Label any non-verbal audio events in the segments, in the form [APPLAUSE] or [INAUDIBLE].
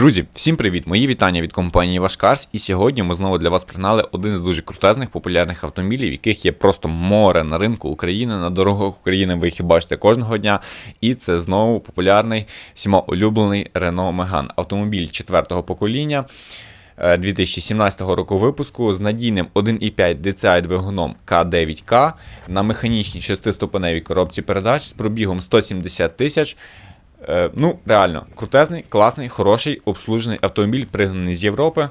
Друзі, всім привіт! Мої вітання від компанії Вашкарс. І сьогодні ми знову для вас пригнали один з дуже крутезних популярних автомобілів, яких є просто море на ринку України, на дорогах України. Ви їх бачите кожного дня. І це знову популярний всіма улюблений Renault Megane. Автомобіль четвертого покоління. е, 2017 року випуску з надійним 1,5 DCI двигуном К9К на механічній шестиступеневій коробці передач з пробігом 170 тисяч. Е, ну, реально, крутезний, класний, хороший, обслужений автомобіль, пригнаний з Європи.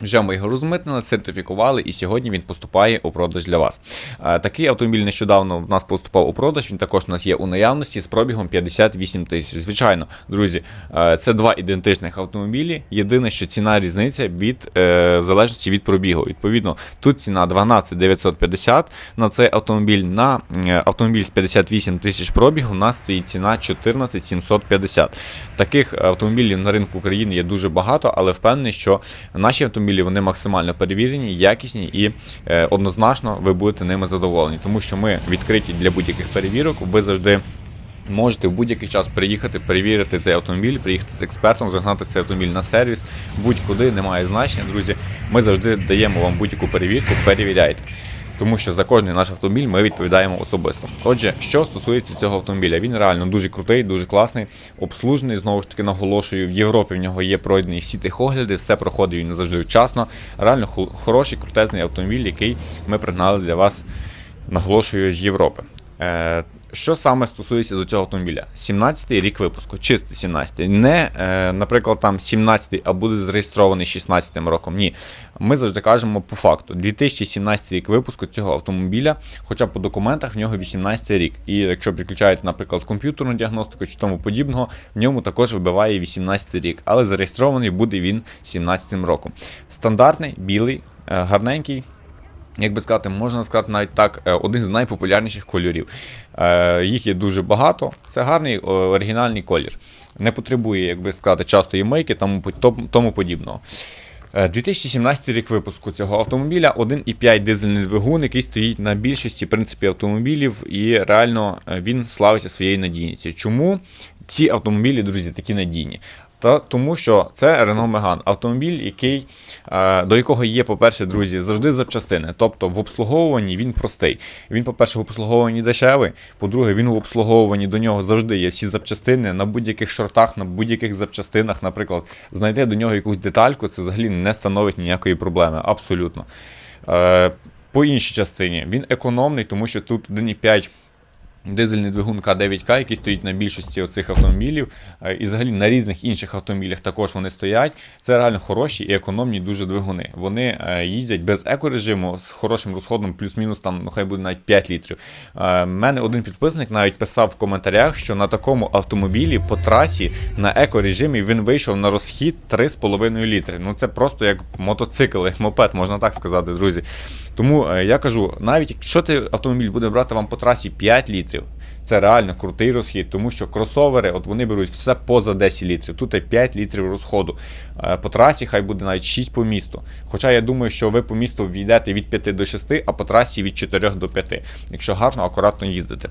Вже ми його розмитнили, сертифікували, і сьогодні він поступає у продаж для вас. Е, Такий автомобіль нещодавно в нас поступав у продаж. Він також у нас є у наявності з пробігом 58 тисяч. Звичайно, друзі, е, це два ідентичних автомобілі. Єдине, що ціна різниця від е, в залежності від пробігу. Відповідно, тут ціна 12 950 на цей автомобіль. На автомобіль з 58 тисяч пробігу у нас стоїть ціна 14 750. Таких автомобілів на ринку України є дуже багато, але впевнений, що наші автомобілі вони максимально перевірені, якісні і е, однозначно ви будете ними задоволені, тому що ми відкриті для будь-яких перевірок. Ви завжди. Можете в будь-який час приїхати, перевірити цей автомобіль, приїхати з експертом, загнати цей автомобіль на сервіс, будь-куди, немає значення, друзі. Ми завжди даємо вам будь-яку перевірку, перевіряйте. Тому що за кожний наш автомобіль ми відповідаємо особисто. Отже, що стосується цього автомобіля, він реально дуже крутий, дуже класний, обслужений. Знову ж таки, наголошую, в Європі в нього є пройдені всі техогляди, все проходить він завжди вчасно. Реально хороший, крутезний автомобіль, який ми пригнали для вас, наголошую, з Європи. Що саме стосується до цього автомобіля? 17-й рік випуску, чистий 17-й. Не, е, наприклад, там 17-й, а буде зареєстрований 16-м роком. Ні. Ми завжди кажемо по факту. 2017 рік випуску цього автомобіля, хоча по документах в нього 18 рік. І якщо підключаєте, наприклад, комп'ютерну діагностику чи тому подібного, в ньому також вибиває 18 рік, але зареєстрований буде він 17 роком. Стандартний, білий, е, гарненький. Як би сказати, можна сказати навіть так, е, один з найпопулярніших кольорів. Е, Їх є дуже багато. Це гарний оригінальний колір. Не потребує, як би сказати, частої мийки, тому, подібного. Е, 2017 рік випуску цього автомобіля 1,5 дизельний двигун, який стоїть на більшості в принципі, автомобілів, і реально е, він славиться своєю надійністю. Чому ці автомобілі, друзі, такі надійні? Та тому, що це Renault Megane, автомобіль, який, е, до якого є, по-перше, друзі, завжди запчастини. Тобто в обслуговуванні він простий. Він, по-перше, в обслуговуванні дешевий. По-друге, він в обслуговуванні до нього завжди є всі запчастини на будь-яких шортах, на будь-яких запчастинах. Наприклад, знайти до нього якусь детальку, це взагалі не становить ніякої проблеми. Абсолютно. Е, по іншій частині він економний, тому що тут 1,5 Дизельний двигун К9К, який стоїть на більшості оцих автомобілів, е, і взагалі на різних інших автомобілях також вони стоять. Це реально хороші і економні дуже двигуни. Вони е, їздять без екорежиму з хорошим розходом, плюс-мінус там, ну хай буде навіть 5 літрів. Е, мене один підписник навіть писав в коментарях, що на такому автомобілі по трасі на екорежимі він вийшов на розхід 3,5 літри. Ну це просто як мотоцикл, як мопед, можна так сказати, друзі. Тому я кажу, навіть якщо ти автомобіль буде брати вам по трасі 5 літрів, це реально крутий розхід, тому що кросовери, от вони беруть все поза 10 літрів. Тут є 5 літрів розходу. Е, По трасі хай буде навіть 6 по місту. Хоча я думаю, що ви по місту війдете від 5 до 6, а по трасі від 4 до 5, якщо гарно, акуратно їздити.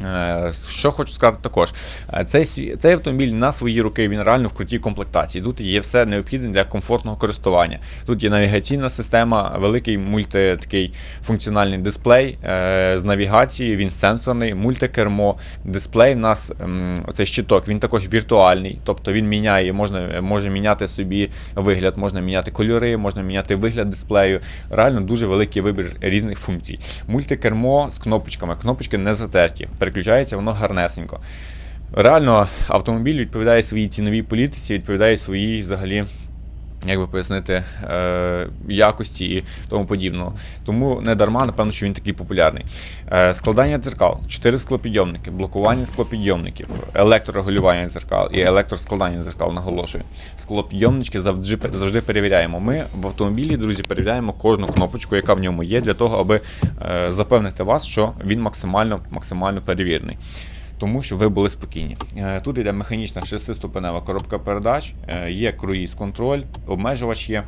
Е, Що хочу сказати також, Е, цей, цей автомобіль на свої руки він реально в крутій комплектації. Тут є все необхідне для комфортного користування. Тут є навігаційна система, великий мульти такий функціональний дисплей е, з навігацією, він сенсорний, мультикермо. Дисплей в нас оцей щиток, він також віртуальний, тобто він міняє, можна може міняти собі вигляд, можна міняти кольори, можна міняти вигляд дисплею. Реально дуже великий вибір різних функцій. Мультикермо з кнопочками, кнопочки не затерті, переключається воно гарнесенько. Реально, автомобіль відповідає своїй ціновій політиці, відповідає своїй взагалі. Як би пояснити, е, якості і тому подібного. Тому не дарма, напевно, що він такий популярний. Е, складання дзеркал, 4 склопідйомники, блокування склопідйомників, електрорегулювання дзеркал і електроскладання дзеркал, наголошую. Склопідйомнички завжди, завжди перевіряємо. Ми в автомобілі, друзі, перевіряємо кожну кнопочку, яка в ньому є, для того, аби е, запевнити вас, що він максимально, максимально перевірений тому що ви були спокійні. Е, Тут йде механічна шестиступенева коробка передач, е, є круїз контроль, обмежувач є.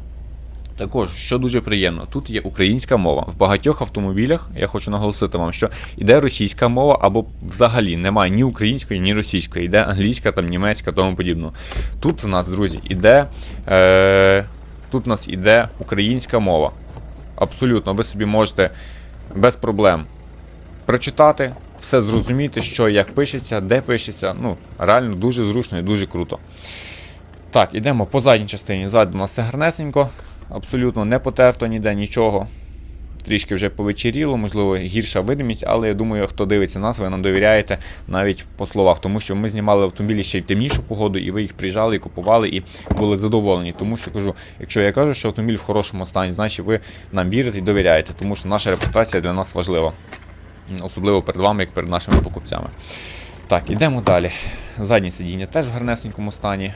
Також, що дуже приємно, тут є українська мова. В багатьох автомобілях я хочу наголосити вам, що йде російська мова, або взагалі немає ні української, ні російської, йде англійська, там німецька, тому подібно. Тут в нас, друзі, іде, е, тут в нас іде українська мова. Абсолютно, ви собі можете без проблем прочитати, все зрозуміти, що як пишеться, де пишеться. Ну, реально дуже зручно і дуже круто. Так, ідемо по задній частині. Ззаду у нас все гарнесенько, абсолютно не потерто ніде нічого. Трішки вже повечеріло, можливо, гірша видимість, але я думаю, хто дивиться нас, ви нам довіряєте навіть по словах, тому що ми знімали автомобілі ще й темнішу погоду, і ви їх приїжджали і купували і були задоволені. Тому що кажу, якщо я кажу, що автомобіль в хорошому стані, значить ви нам вірите і довіряєте, тому що наша репутація для нас важлива. Особливо перед вами, як перед нашими покупцями. Так, ідемо далі. Заднє сидіння теж в гарнесенькому стані.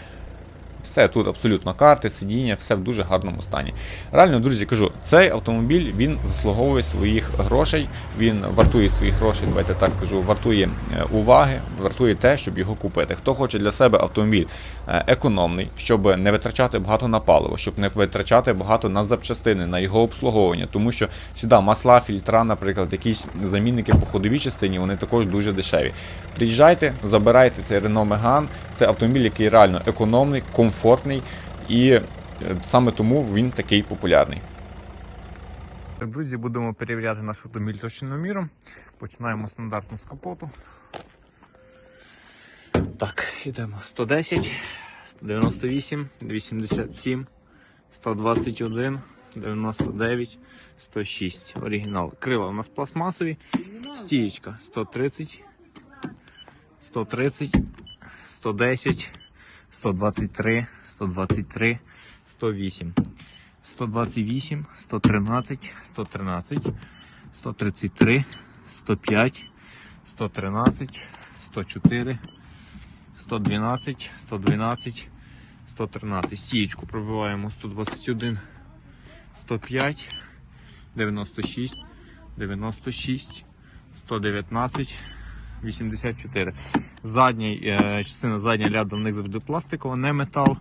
Все тут абсолютно карти, сидіння, все в дуже гарному стані. Реально, друзі, кажу, цей автомобіль він заслуговує своїх грошей, він вартує своїх грошей, давайте так скажу, вартує е, уваги, вартує те, щоб його купити. Хто хоче для себе автомобіль е, економний, щоб не витрачати багато на паливо, щоб не витрачати багато на запчастини, на його обслуговування, тому що сюди масла, фільтра, наприклад, якісь замінники по ходовій частині, вони також дуже дешеві. Приїжджайте, забирайте цей Renault Megane, це автомобіль, який реально економний, комфортний і е, саме тому він такий популярний. Друзі, будемо перевіряти наш автомобіль точноміром. Починаємо стандартно з капоту. Так, йдемо 110, 198, 277, 121, 99, 106. Оригінал. Крила у нас пластмасові. Стієчка 130, 130, 110, 123, 123, 108, 128, 113, 113, 133, 105, 113, 104, 112, 112, 113. Стієчку пробиваємо 121, 105, 96, 96, 119, 84. Задній, е, частина задня ляда в них завжди пластикова, не метал,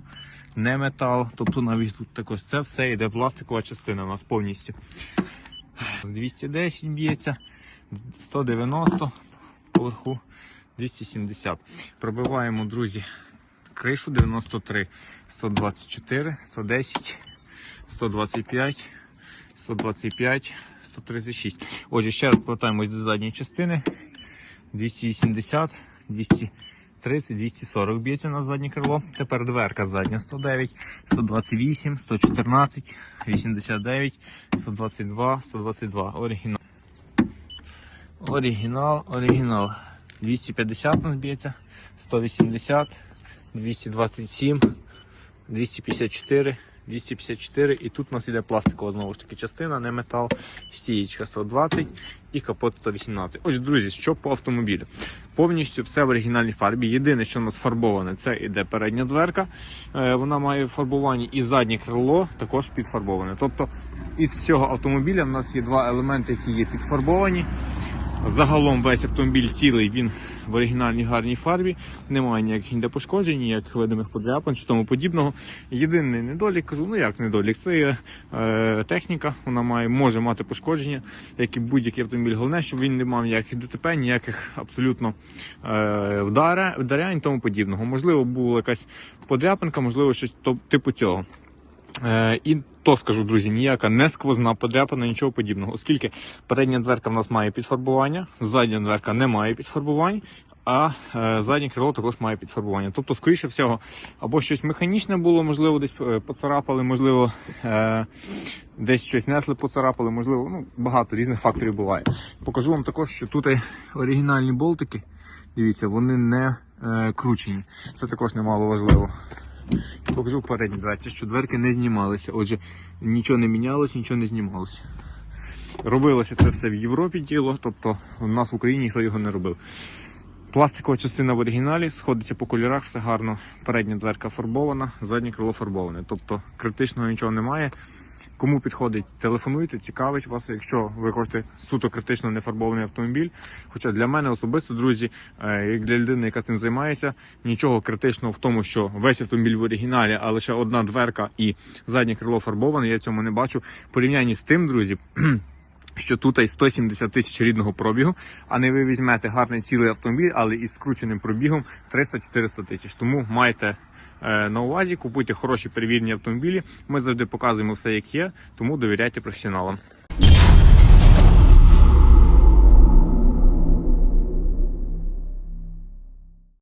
не метал. Тобто навіть тут також це все йде пластикова частина у нас повністю. 210 б'ється, 190 поверху 270. Пробиваємо, друзі, кришу 93, 124, 110, 125, 125, 136. Отже, ще раз повертаємось до задньої частини. 280, 230, 240 б'ється на заднє крило. Тепер дверка задня 109, 128, 114, 89, 122, 122. Оригінал. Оригінал, оригінал. 250 у нас б'ється, 180, 227, 254, 254 і тут у нас іде пластикова знову ж таки частина, не метал, стієчка 120 і капот 118. Ось, друзі, що по автомобілю. Повністю все в оригінальній фарбі. Єдине, що у нас фарбоване, це іде передня дверка. Е, Вона має фарбування і заднє крило також підфарбоване. Тобто із всього автомобіля в нас є два елементи, які є підфарбовані. Загалом весь автомобіль цілий, він в оригінальній гарній фарбі, немає ніяких ніде пошкоджень, ніяких видимих подряпин чи тому подібного. Єдиний недолік, кажу, ну як недолік, це є е, техніка, вона має, може мати пошкодження, як і будь-який автомобіль. Головне, щоб він не мав ніяких ДТП, ніяких абсолютно е, вдаре, вдарянь і тому подібного. Можливо, була якась подряпинка, можливо, щось типу цього. Е, і то скажу, друзі, ніяка не сквозна подряпана, нічого подібного, оскільки передня дверка в нас має підфарбування, задня дверка не має підфарбувань, а е, заднє крило також має підфарбування. Тобто, скоріше всього, або щось механічне було, можливо, десь е, поцарапали, можливо, десь щось несли, поцарапали, можливо, ну, багато різних факторів буває. Покажу вам також, що тут оригінальні болтики, дивіться, вони не кручені. Це також немало важливо. Покажу в дверці, що дверки не знімалися. Отже, нічого не мінялося, нічого не знімалося. Робилося це все в Європі діло, тобто в нас в Україні ніхто його не робив. Пластикова частина в оригіналі, сходиться по кольорах, все гарно. Передня дверка фарбована, заднє крило фарбоване. Тобто критичного нічого немає. Кому підходить, телефонуйте, цікавить вас, якщо ви хочете суто критично нефарбований автомобіль. Хоча для мене особисто, друзі, е, як для людини, яка цим займається, нічого критичного в тому, що весь автомобіль в оригіналі, а лише одна дверка і заднє крило фарбоване, я цьому не бачу. Порівнянні з тим, друзі. [CLEARS THROAT] Що тут й 170 тисяч рідного пробігу, а не ви візьмете гарний цілий автомобіль, але із скрученим пробігом 300-400 тисяч. Тому майте е, на увазі, купуйте хороші перевірені автомобілі. Ми завжди показуємо все, як є, тому довіряйте професіоналам.